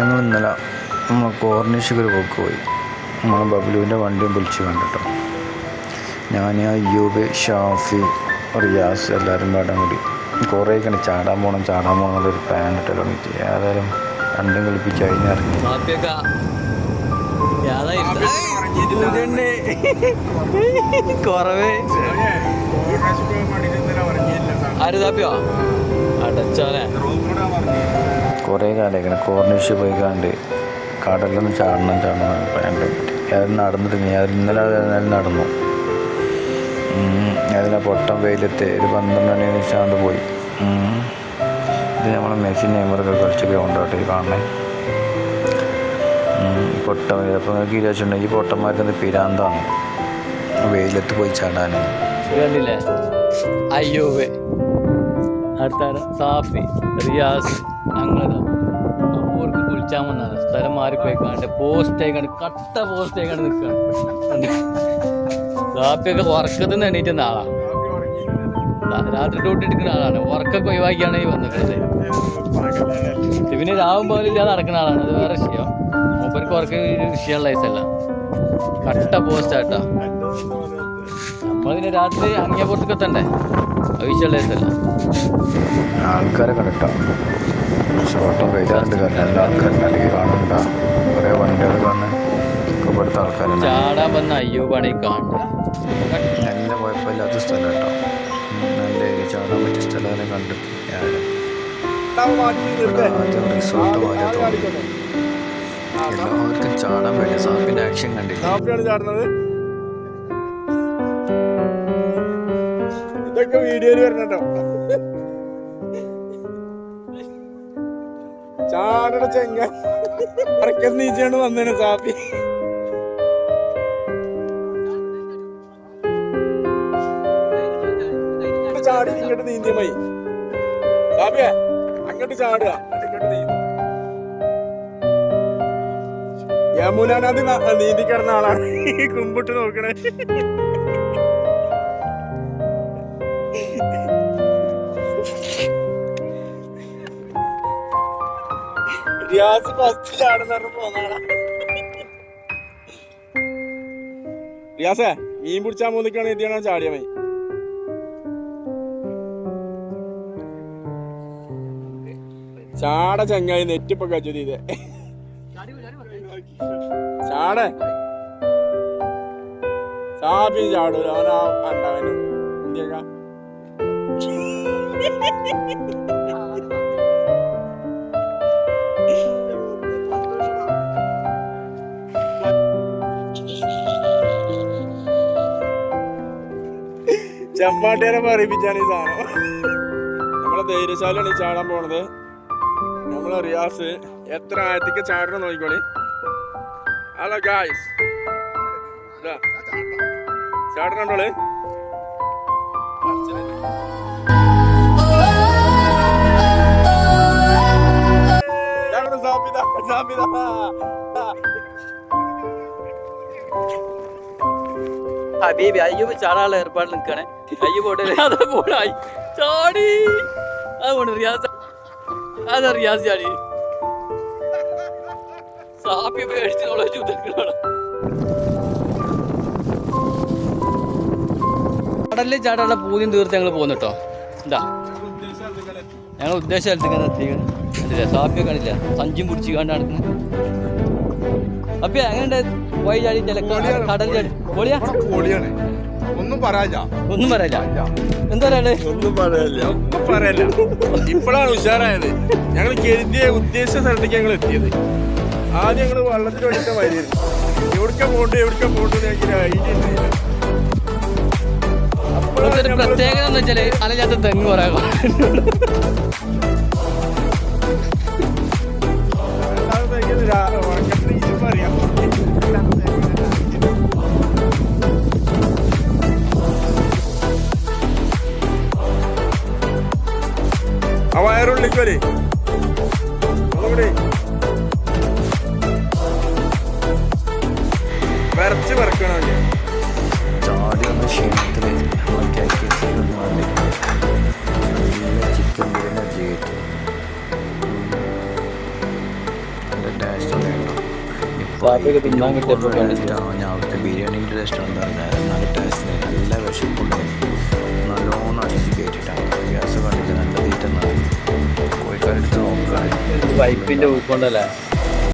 ഞങ്ങൾ ഇന്നലെ നമ്മൾ കോർണിഷക്ക് ഒരു പോക്ക് പോയി. നമ്മൾ ബബ്ലുവിന്റെ വണ്ടിയും വിളിച്ച് കണ്ടിട്ടോ. ഞാൻ അയ്യൂബ് ഷാഫി റിയാസ് എല്ലാവരും പാടാൻ കൂടി. കുറേ കണ്ട് ചാടാൻ പോകണം ചാടാൻ പോകണം എന്നുള്ളൊരു പ്ലാൻ ഇട്ടല്ലോ തുടങ്ങിയിട്ട് ഏതായാലും രണ്ടും കളിപ്പിച്ച് കഴിഞ്ഞിറങ്ങി കുറവേ കൊറവേ. ആര് താപ്പിയോ? അടച്ചോനെ. കുറേ കാലം ഇങ്ങനെ കോർണിഷ് പോയിക്കാണ്ട് കണ്ട് കടലൊന്ന് ചാടണം ചാടണം എന്ന് പ്ലാൻ അത് നടന്നിട്ട് ഞാൻ ഇന്നലെ അതിനാൽ നടന്നു. അതിലെ പൊട്ടം വെയിലത്ത്. ഒരു പന്ത്രണ്ട് മണി വെച്ചാണ്ട് പോയി. ഇത് നമ്മളെ മെസ്സി നെയ്മറൊക്കെ കളിച്ച ഗ്രൗണ്ടായിട്ട് കാണണേ. പൊട്ടം അപ്പോൾ നിങ്ങൾക്ക് വിചാരിച്ചിട്ടുണ്ട് ഈ പൊട്ടന്മാർക്ക് പിരാന്താണ്? വെയിലത്ത് പോയി ചാടാൻ അയ്യോവേ അടുത്താണ് സാഫി റിയാസ്. ഞങ്ങളത് അപ്പോർക്ക് കുളിച്ചാൽ വന്നതാണ് സ്ഥലം മാറിപ്പോയിക്കാണ്ട് പോസ്റ്റ് ആയിക്കാണ്ട് കട്ട പോസ്റ്റ് ആയിക്കാണ്ട് നിൽക്കുകയാണ് കാപ്പിയൊക്കെ ഉറക്കത്തിൽ നിന്ന് എണീറ്റുന്ന ആളാണ് രാത്രി ഡ്യൂട്ടി എടുക്കുന്ന ആളാണ്. ഉറക്കൊക്കെ ഒഴിവാക്കിയാണ് ഈ വന്നിട്ടുള്ളത് പിന്നെ രാവും പോലില്ലാതെ നടക്കുന്ന ആളാണ്. അത് വേറെ വിഷയം. മൂപ്പർക്ക് ഉറക്ക വിഷയമുള്ള വയസ്സല്ല കട്ട പോസ്റ്റാട്ടോ നമ്മൾ രാത്രി അങ്ങേ പുറത്തൊക്കെ എത്തണ്ടേ? വയസ്സല്ല ആൾക്കാരെ കണ്ടിട്ടോ? വെയിലാറുണ്ട് കാരണം എല്ലാ ആൾക്കാരും അല്ലെങ്കിൽ കാണുന്നുണ്ടോ കുറേ വണ്ടികൾ ഒക്കെ ഇവിടുത്തെ ആൾക്കാരുണ്ട് ചാടാൻ വന്ന അയ്യൂബാണ് ഈ കാണുന്നത് നല്ല കുഴപ്പമില്ലാത്ത സ്ഥലം കേട്ടോ. നല്ല ചാടാൻ പറ്റിയ സ്ഥലം കണ്ടു ഞാൻ റിസോർട്ട് പോലെ തോന്നി. എല്ലാവർക്കും ചാടാൻ വേണ്ടി സാപ്പിന്റെ ആക്ഷൻ കണ്ടില്ല? ഇതൊക്കെ വീഡിയോയിൽ വരണട്ടോ ചാടട ചെങ്ങ. അറക്കൽ നീച്ചാണ് വന്നേനെ സാപ്പി ചാടി ഇങ്ങോട്ട് നീന്തിയ മതി. സാപ്പിയെ അങ്ങോട്ട് ചാടുക. ഇങ്ങോട്ട് നീന്തി. യമുനാനദി നീന്തി കിടന്ന ആളാണ്. ഈ കുമ്പിട്ട് നോക്കണേ. റിയാസ് ഫസ്റ്റിലാണെന്ന് പറഞ്ഞു റിയാസേ മീൻ പിടിച്ചാൽ മൂന്നിക്കാണ് എത്തിയാണ് ചാട ചങ്ങായി നെറ്റിപ്പൊ കച്ചു ചെയ്തേ. ചാടൂല. അവനാ ചെമ്പാട്ടിയാരെ പറയിപ്പിച്ചാണ് ഈ സാധനം. നമ്മളെ ധൈര്യശാലിയാണ് ഈ ചാടാൻ പോണത്. നമ്മളെ റിയാസ് എത്ര ആയത്തേക്ക് ചാടണം നോക്കിക്കോളി. ഹലോ ഗായ്സ് ചാടണോൾ ഹബീബി അയ്യൂബ് ചാടാനുള്ള ഏർപ്പാട് നിൽക്കണേ അയ്യൂബ് പോട്ടെ അതെ പോടായി ചാടി. അതുകൊണ്ട് റിയാസ്. അതെ റിയാസ് ചാടി. സാപ്പി പേടിച്ചോളൂ ചുതക്കളോട് കടലിൽ ചാടാനുള്ള പൂജ്യം തീർത്ത് ഞങ്ങൾ പോകുന്നു കേട്ടോ എന്താ ഞങ്ങൾ ഉദ്ദേശ സ്ഥലത്ത് ഇങ്ങനെ എത്തിക്കണം കണ്ടില്ല സാപ്പിയെ കണ്ടില്ല? സഞ്ചും പിടിച്ച് കണ്ട് നടക്കുന്നത് അപ്പിയ പോയി ചാടി കടൽ ചാടി. പൊളിയാ? പൊളിയാണ്. ഒന്നും പറയാ ഒന്നും പറയില്ല എന്താ പറയണ്ടേ? ഒന്നും പറയല്ല ഒന്നും പറയല്ല ഇപ്പോഴാണ് ഉഷാറായത്. ഞങ്ങൾ കരുതിയ ഉദ്ദേശ സ്ഥലത്തേക്ക് ഞങ്ങൾ എത്തിയത്. ആദ്യം ഞങ്ങൾ വള്ളത്തിൽ വേണ്ടിയിട്ട് വരികയായിരുന്നു എവിടേക്കാ പോകണ്ടു എവിടേക്കാ പോകണ്ടു ഞങ്ങൾക്ക് ഐഡിയ ഉണ്ടായില്ല ഇവിടുത്തെ പ്രത്യേകത എന്ന് വെച്ചാൽ അലഞ്ഞാത്ത തെങ്ങ് കുറെ ആ വയറുള്ളിക്ക് വരെ കാപ്പിയൊക്കെ തിന്നാൻ കിട്ടിയപ്പോൾ ഞാൻ അവിടുത്തെ ബിരിയാണി ടേസ്റ്റ് എന്താ പറഞ്ഞാൽ നല്ല ടേസ്റ്റ് നല്ല വിശപ്പുണ്ടായിരുന്നു നല്ലോണം അടിച്ച് കയറ്റിട്ടാണ് ഗ്യാസ് കണ്ടിട്ട് നല്ല തീറ്റ കോഴിക്കാരെടുത്ത് നോക്കുകയാണ് വൈപ്പിന്റെ ഉൾക്കൊണ്ടല്ലേ